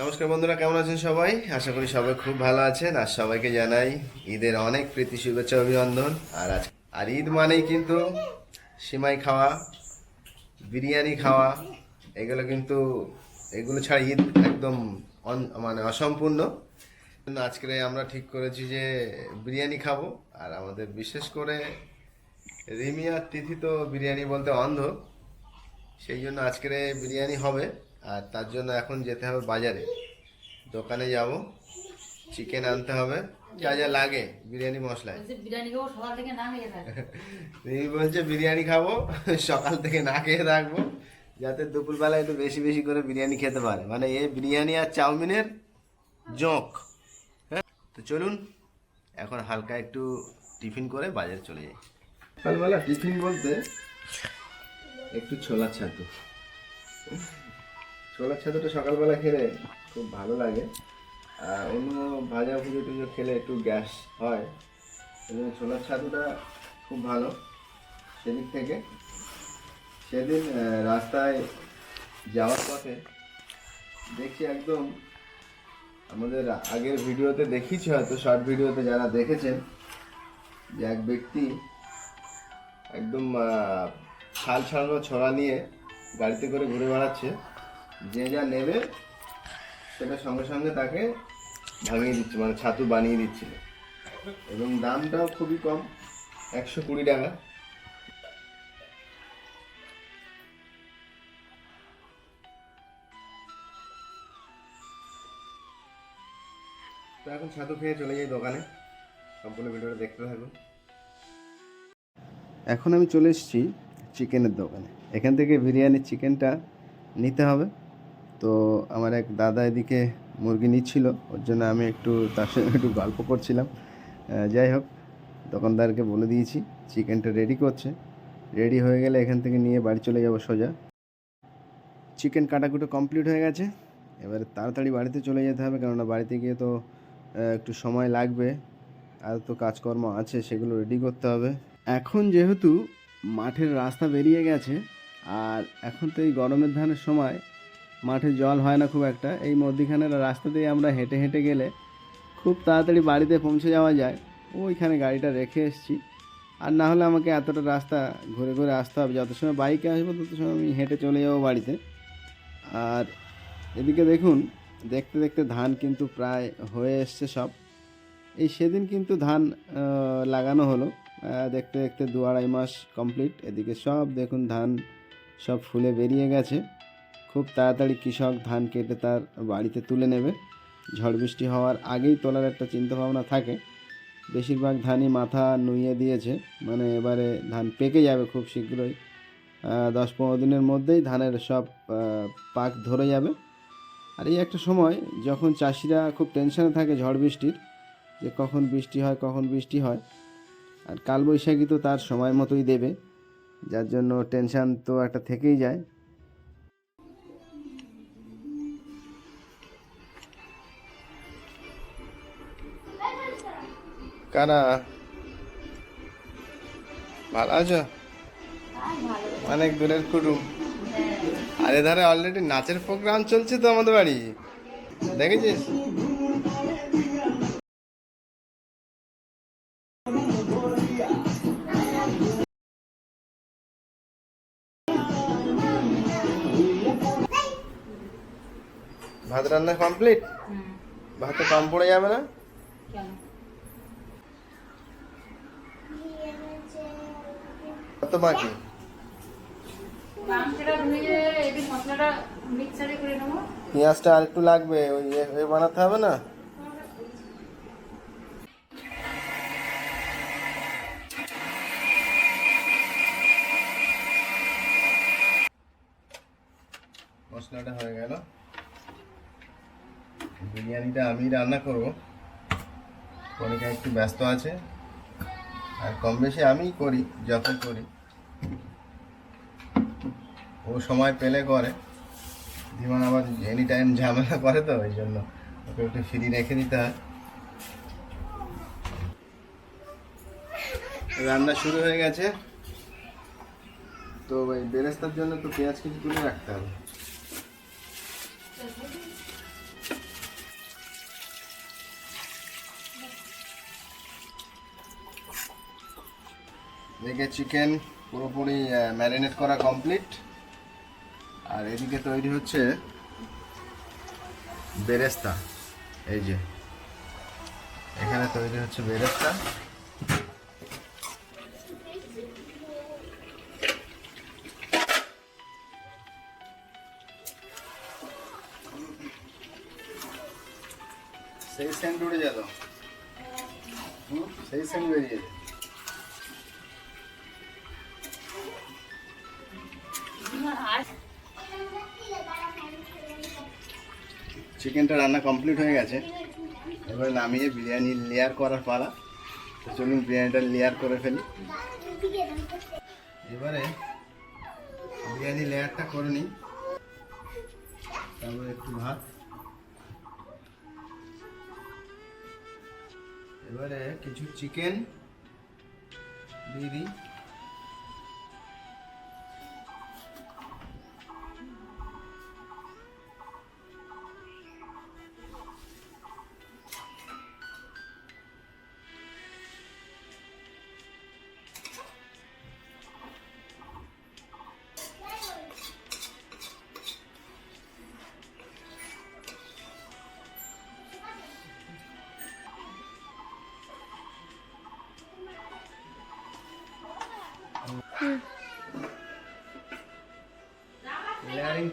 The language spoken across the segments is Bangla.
নমস্কার বন্ধুরা, কেমন আছেন সবাই? আশা করি সবাই খুব ভালো আছেন। আর সবাইকে জানাই ঈদের অনেক প্রীতি, শুভেচ্ছা, অভিনন্দন। আর আজ আর ঈদ মানেই কিন্তু সিমাই খাওয়া, বিরিয়ানি খাওয়া। এগুলো কিন্তু এগুলো ছাড়া ঈদ একদম মানে অসম্পূর্ণ। আজকে আমরা ঠিক করেছি যে বিরিয়ানি খাব। আর আমাদের বিশেষ করে রিমি আর তিথি তো বিরিয়ানি বলতে অন্ধ। সেই জন্য আজকের বিরিয়ানি হবে। আর তার জন্য এখন যেতে হবে বাজারে। দোকানে যাব। চিকেন আনতে হবে। যা যা লাগে বিরিয়ানি মশলায় বলছে বিরিয়ানি খাব সকাল থেকে না খেয়ে থাকে রিমি বলছে বিরিয়ানি খাব সকাল থেকে না খেয়ে থাকব যাতে দুপুরবেলা একটু বেশি বেশি করে বিরিয়ানি খেতে পারে। মানে এই বিরিয়ানি আর চাউমিনের জোঁক। হ্যাঁ? তো চলুন এখন হালকা একটু টিফিন করে বাজারে চলে যাই। সকালবেলা টিফিন বলতে একটু ছোলার ছাতু। ছোলার ছাতুটা সকালবেলা খেলে খুব ভালো লাগে। আর অন্য ভাজা ভুজো টুজো খেলে একটু গ্যাস হয়। জন্য ছোলার ছাতুটা খুব ভালো সেদিক থেকে। সেদিন রাস্তায় যাওয়ার পথে দেখছি একদম আমাদের আগের ভিডিওতে দেখিয়েছি হয়তো, শর্ট ভিডিওতে যারা দেখেছেন, যে এক ব্যক্তি একদম ছাল ছাড়ানো ছড়া নিয়ে গাড়িতে করে ঘুরে বেড়াচ্ছে। যে যা নেবে, সেটা সঙ্গে সঙ্গে তাকে ভাঙিয়ে দিচ্ছে মানে ছাতু বানিয়ে দিচ্ছিল। এবং দামটাও খুবই কম, একশো কুড়ি টাকা। তো এখন ছাতু খেয়ে চলে যাই দোকানে। সম্পূর্ণ ভিডিওটা দেখতে থাকুন। এখন আমি চলে এসেছি চিকেনের দোকানে। এখান থেকে বিরিয়ানির চিকেনটা নিতে হবে। তো আমার এক দাদা এদিকে মুরগি নিচ্ছিল, ওর জন্য আমি একটু তার সঙ্গে একটু গল্প করছিলাম। যাই হোক, দোকানদারকে বলে দিয়েছি, চিকেনটা রেডি করছে। রেডি হয়ে গেলে এখান থেকে নিয়ে বাড়ি চলে যাব সোজা। চিকেন কাটাকুটো কমপ্লিট হয়ে গেছে। এবারে তাড়াতাড়ি বাড়িতে চলে যেতে হবে, কেননা বাড়িতে গিয়ে তো একটু সময় লাগবে। আর তো কাজকর্ম আছে, সেগুলো রেডি করতে হবে। এখন যেহেতু মাঠের রাস্তা বেরিয়ে গেছে, আর এখন তো এই গরমের ধানের সময় মাঠে জল হয় না খুব একটা। এই মধ্যিখানের রাস্তা দিয়ে আমরা হেঁটে হেঁটে গেলে খুব তাড়াতাড়ি বাড়িতে পৌঁছে যাওয়া যায়। ওইখানে গাড়িটা রেখে এসেছি। আর না হলে আমাকে এতটা রাস্তা ঘুরে ঘুরে আসতে হবে। যত সময় বাইকে আসব, তত সময় আমি হেঁটে চলে যাব বাড়িতে। আর এদিকে দেখুন, দেখতে দেখতে ধান কিন্তু প্রায় হয়ে এসছে সব। এই সেদিন কিন্তু ধান লাগানো হলো। দেখতে দেখতে দু আড়াই মাস কমপ্লিট। এদিকে সব দেখুন ধান সব ফুলে বেরিয়ে গেছে। খুব তাড়াতাড়ি কৃষক ধান কেটে তার বাড়িতে তুলে নেবে। ঝড় বৃষ্টি হওয়ার আগেই তোলার একটা চিন্তাভাবনা থাকে। বেশিরভাগ ধানই মাথা নুইয়ে দিয়েছে। মানে এবারে ধান পেকে যাবে খুব শীঘ্রই। দশ পনেরো দিনের মধ্যেই ধানের সব পাক ধরে যাবে। আর এই একটা সময় যখন চাষিরা খুব টেনশনে থাকে ঝড় বৃষ্টির, যে কখন বৃষ্টি হয়, কখন বৃষ্টি হয়, আর কালবৈশাখী তো তার সময় মতোই দেবে। যার জন্য টেনশান তো একটা থেকেই যায়। কারা? ভালো আছো? অনেক দূরের কুটুম। আর এধারে অলরেডি নাচের প্রোগ্রাম চলছে তো আমাদের বাড়ি। দেখেছিস? ভাত রান্না কমপ্লিট ভাতে কম পড়ে যাবে না? নেব। পেঁয়াজটা আর একটু লাগবে ওই এ বানাতে হবে না? মশলাটা হয়ে গেল। বিরিয়ানিটা আমি রান্না করব। কনিকা একটু ব্যস্ত আছে। আর কম বেশি আমিই করি যখন করি। ও সময় পেলে করে। ধীমান আবার এনি টাইম ঝামেলা করে তো, ওই জন্য ওকে একটু ফ্রি রেখে দিতে হয়। রান্না শুরু হয়ে গেছে। তো ভাই, বেরেস্তার জন্য তো পেঁয়াজ কিছু তুলে রাখতে হবে। দেখে চিকেন পুরোপুরি ম্যারিনেট করা কমপ্লিট আর এদিকে তৈরি হচ্ছে বেরেস্তা। এই যে। এখানে তৈরি হচ্ছে বেরেস্তা। সেই সেন্ট উড়ে যেত সেই সেন্ট বেরিয়ে যেত চিকেনটা রান্না কমপ্লিট হয়ে গেছে। এবার নামিয়ে বিরিয়ানি লেয়ার করার পালা। তো চলুন বিরিয়ানিটা লেয়ার করে ফেলি। এবারে বিরিয়ানি লেয়ারটা করে নিই। তারপরে একটু ভাত। এবারে কিছু চিকেন দিয়ে দিই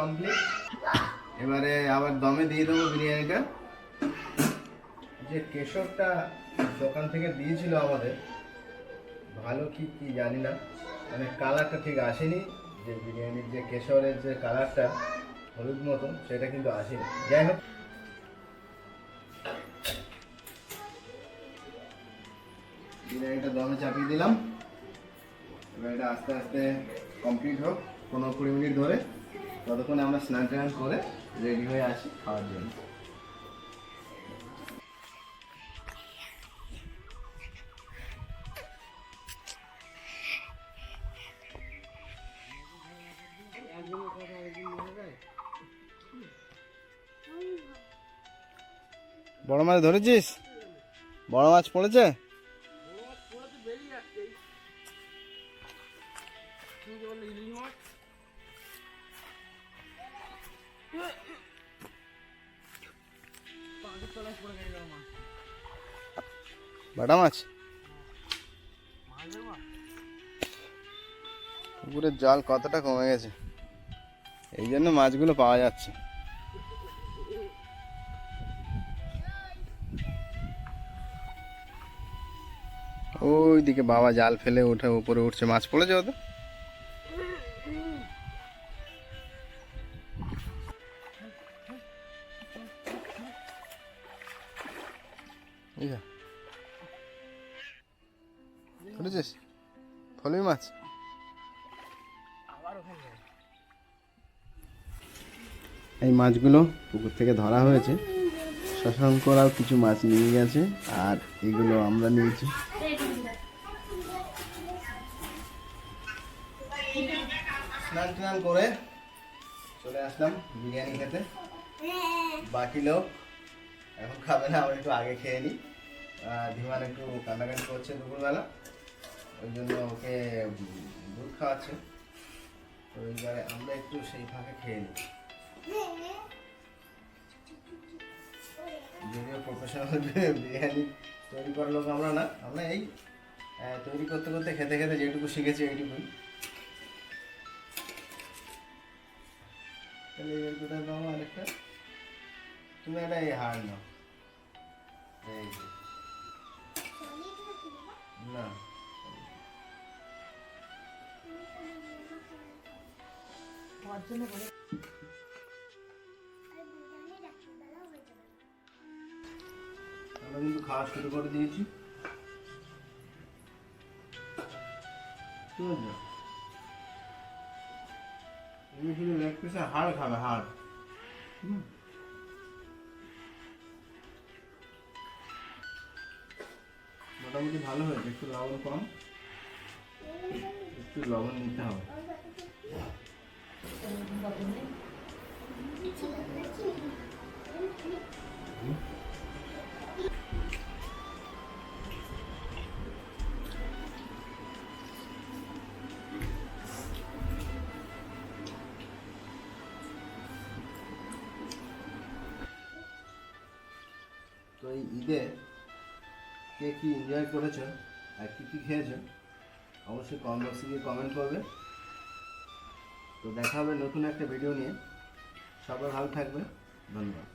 কমপ্লিট এবারে আবার দমে দিয়ে দেবো বিরিয়ানিটা। যে কেশরটা দোকান থেকে দিয়েছিল আমাদের, ভালো কি কি জানি না মানে কালারটা ঠিক আসেনি। যে বিরিয়ানির যে কেশরের যে কালারটা হলুদ মতো সেটা কিন্তু আসেনি। যাই হোক। বিরিয়ানিটা দমে চাপিয়ে দিলাম। এবার এটা আস্তে আস্তে কমপ্লিট হোক, পনেরো কুড়ি মিনিট ধরে। ততক্ষণে আমরা স্নান টান করে রেডি হয়ে আসি খাওয়ার জন্য। বড় মাছ ধরেছিস? বড় মাছ পড়েছে? বাটা মাছ পুকুরের জল কতটা কমে গেছে? এই জন্য মাছগুলো পাওয়া যাচ্ছে। ওই দিকে বাবা জাল ফেলে উঠে উপরে উঠছে। মাছ পড়েছে ওদের? ধরেছিস মাছ? এই মাছগুলো পুকুর থেকে ধরা হয়েছে। শশাঙ্করাও কিছু মাছ নিয়ে গেছে আর এগুলো আমরা নিয়েছি। স্নান টান করে চলে আসলাম বিরিয়ানি খেতে। বাকি লোক এখন খাবে না, আমরা একটু আগে খেয়ে নিই। ধীমান একটু কান্নাকাটি করছে দুপুরবেলা। ওই জন্য ওকে দুধ খাওয়াচ্ছে। তো এইবারে আমরা একটু সেই ফাঁকে খেয়ে নিই। যদিও প্রফেশনাল বিরিয়ানি তৈরি করার লোক আমরা না, আমরা এই তৈরি করতে করতে খেতে খেতে যেটুকু শিখেছি এইটুকুই তাহলে এই দুটো দাও আরেকটা? তুমি একটা এই হার নাও। এই যে। না আমরা কিন্তু খাওয়া শুরু করে দিয়েছি? শুধু লেগ পিসে হাড় খাবে হাড় হুম। মোটামুটি ভালো হয়েছে একটু লবণ কম একটু লবণ নিতে হবে তো এই ঈদে কে কী এনজয় করেছ আর কী কী খেয়েছো অবশ্যই কমেন্ট বক্সে গিয়ে কমেন্ট করবে। তো দেখা হবে নতুন একটা ভিডিও নিয়ে। সবাই ভালো থাকবে ধন্যবাদ।